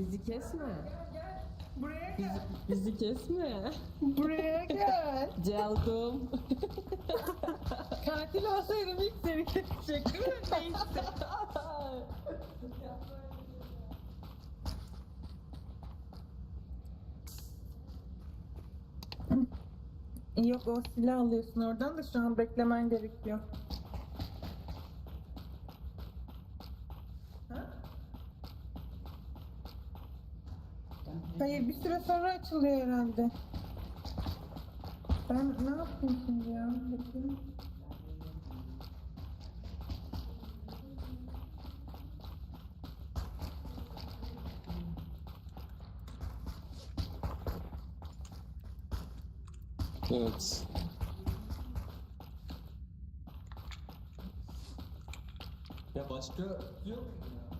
Bizi kesme. Buraya gel. bizi kesme. Buraya gel. Celgum. Katil olsaydım ilk seni kesecektim. Neyse. Yok o silah alıyorsun oradan da şu an beklemen gerekiyor. Hayır bir süre sonra açılıyor herhalde. Ben ne yapayım şimdi ya? Bakayım. Evet. Ya başka yok mu ya?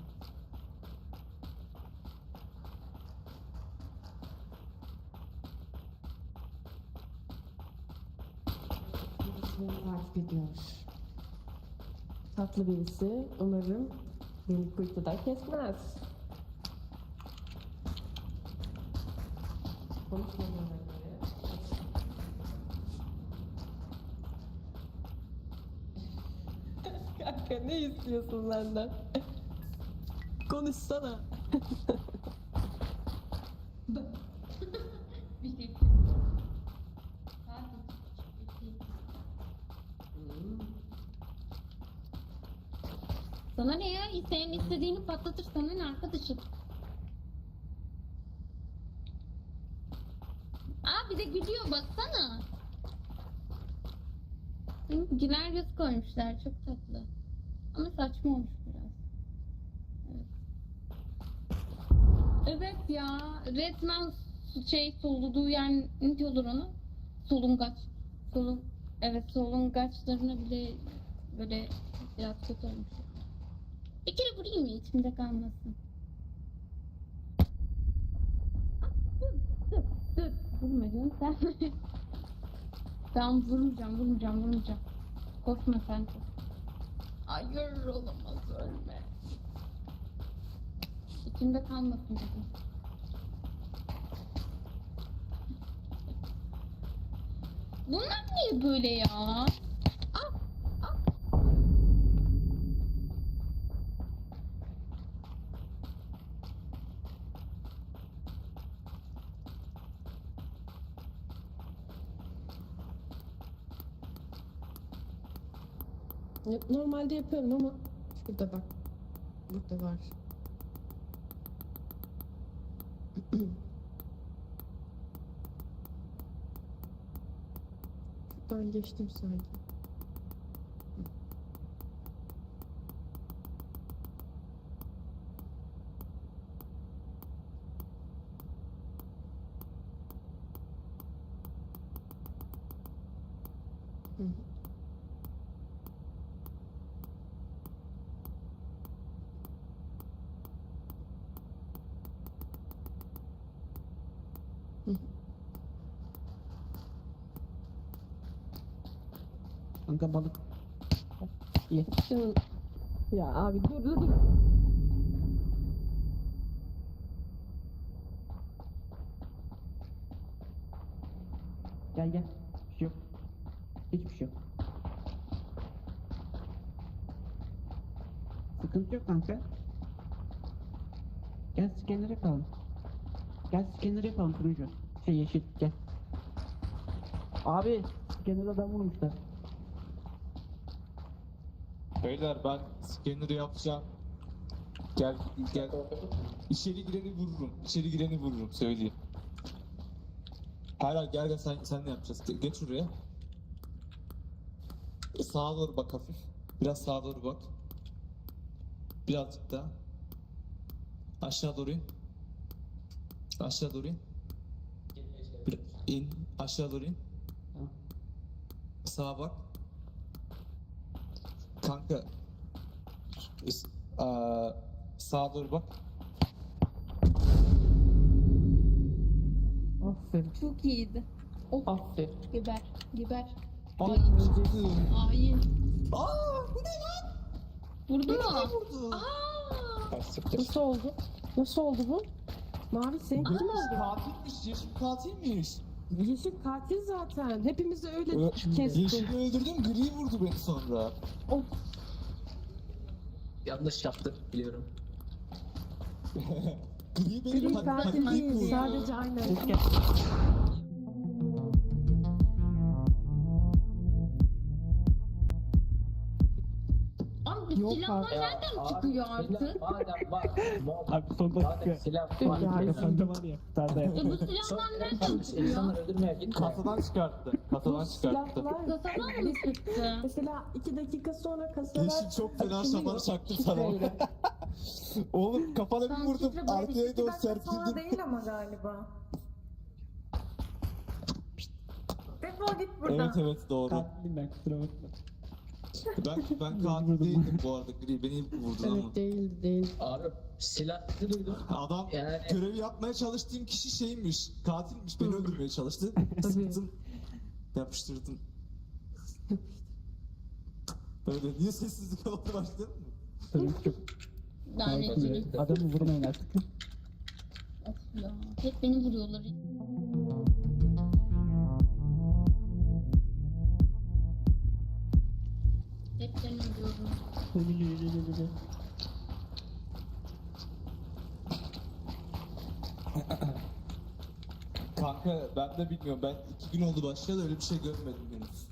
Takip. Tatlı birisi. Umarım beni kuytuda kesmez. Konuşmadığına göre. Kanka ne istiyorsun benden? Konuşsana. Bir şey. Sadece küçük bir şey. Sana ne ya? Senin istediğini patlatır sana ne? Aa bir de gülüyor baksana. Güler göz koymuşlar çok tatlı. Ama saçma olmuş biraz. Evet. Evet ya resmen şey soluduğu yer ne diyorlar ona? Solungaç. Solun evet solungaçlarına bile böyle biraz kötü olmuş. Bir kere vurayım mı içimde kalmasın. Dur dur dur. Vurma sen. tamam vurmayacağım vurmayacağım vurmayacağım. Korkma sen korkma. Hayır olamaz ölme. İçimde kalmasın dedim. Bunlar niye böyle ya? Normalde yapıyorum ama şurada bak. Burada var. Şuradan geçtim sanki. Hı. Kanka balık. Şunu- Ya abi dur dur dur. Gel gel. Bir şey yok. Hiçbir şey yok. Sıkıntı yok kanka. Gel scanner yapalım. Gel scanner yapalım turuncu. Şey yeşil gel. Abi scanner adam vurmuşlar. Beyler ben scanner'ı yapacağım. Gel gel. İçeri gireni vururum. İçeri gireni vururum söyleyeyim. Hayır hayır gel gel sen, sen ne yapacağız? Ge- Geç şuraya. Sağa doğru bak hafif. Biraz sağa doğru bak. Birazcık daha. Aşağı doğru in. Aşağı doğru in. Bir, in. Aşağı doğru in. Sağa bak. Kanka. Aa, sağa doğru bak. Aferin. Çok iyiydi. Oh Aferin. geber geber. Ay, Hain. Aa, bu ne lan? Vurdu mu? Vurdu. Aa. Ay. Nasıl oldu? Nasıl oldu bu? Mavi senin kim oldu? katilmiş, yeşil katilmiş. Yeşil katil zaten. Hepimizi öyle Ö- kesti. Yeşili öldürdüm, gri vurdu beni sonra. Yanlış yaptım biliyorum. Gri beni Gri katil değil. Sadece aynen. Yok silahlar nereden çıkıyor artık? Madem var, Abi son madem dakika. silah var. ya, Kafanda var ya. Sarda ya. E bu silahlar Son nereden çıkıyor? insanlar öldürmeye gitme. Kasadan çıkarttı. Kasadan çıkarttı. Kasadan mı çıktı? Mesela iki dakika sonra kasalar Yeşil çok fena açılıyor şamar çaktım sana. şifreyle. Oğlum kafana bir Ben vurdum. Şifre böyle Arkaya iki doğru dakika sonra serpildim. değil ama galiba. Defol git buradan. Evet evet doğru. Katilim ben kusura bakma. Ben ben katil değildim bu arada. Gri beni vurdun ama. Evet değil değil. Abi silahlı duydum. Adam Yani görevi yapmaya çalıştığım kişi şeymiş. Katilmiş. Beni öldürmeye çalıştı. Tabii. Sıktım. Yapıştırdım. Böyle niye sessizlik oldu başladın mı? Ben rezil. Adamı vurmayın artık. Of ya. Hep beni vuruyorlar. Kanka ben de bilmiyorum. Ben iki gün oldu başlayalı öyle bir şey görmedim henüz.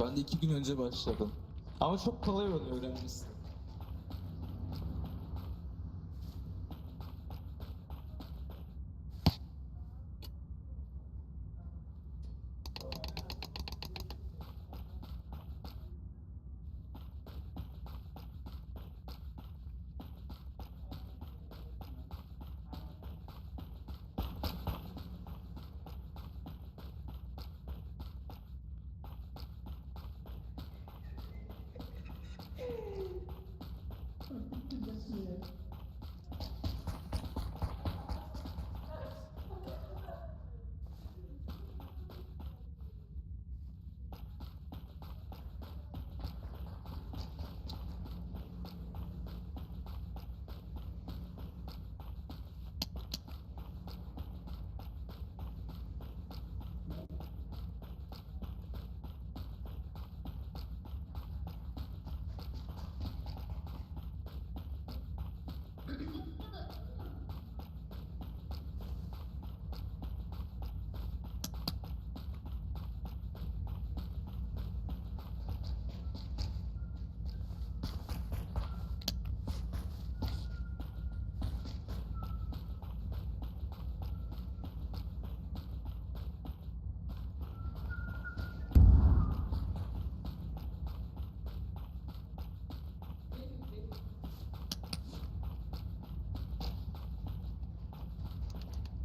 Ben de iki gün önce başladım. Ama çok kolay oluyor öğrenmesi.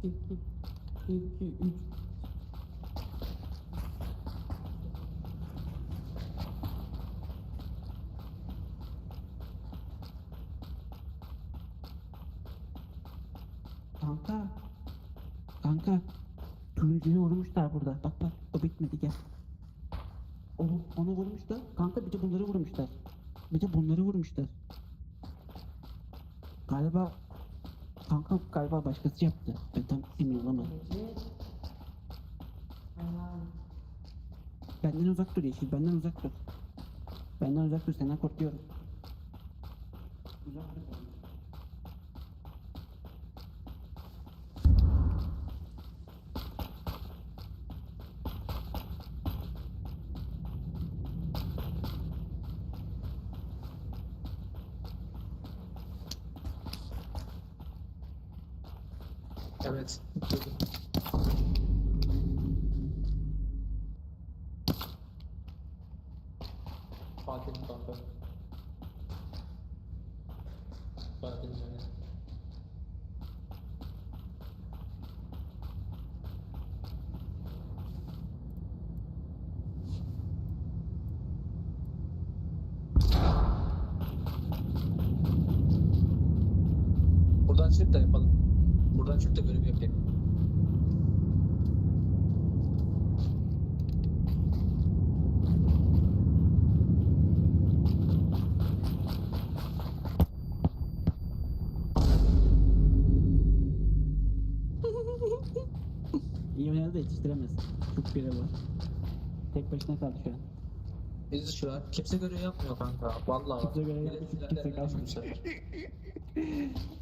İki, iki, üç. Kanka. Kanka. Turuncuyu vurmuşlar burada. Bak bak o bitmedi gel. O, onu vurmuşlar. Kanka bir de bunları vurmuşlar. Bir de bunları vurmuşlar. Galiba Kanka galiba başkası yaptı. Ben tam emin olamadım. Benden uzak dur Yeşil, benden uzak dur. Benden uzak dur, senden korkuyorum. Evet. Fatih kanka. Fatih yani. Buradan çık Selçuk'ta görev yapayım. İyi oynadı da yetiştiremez. Çok görev var. Tek başına kaldı şu an. Biz şu an kimse görev yapmıyor kanka. Vallahi. Kimse görev yapmıyor. Kimse kalmıyor.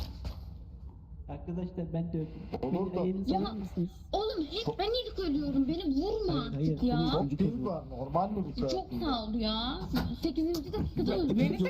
Arkadaşlar ben de öldüm. Olur Beni da- Ya- alır mısınız? Oğlum hep ben ilk ölüyorum. Beni vurma Hayır, hayır, artık ya. Çok değil var. Normal mi bu Çok saatte? sağ ol ya. 8. dakikada öldüm.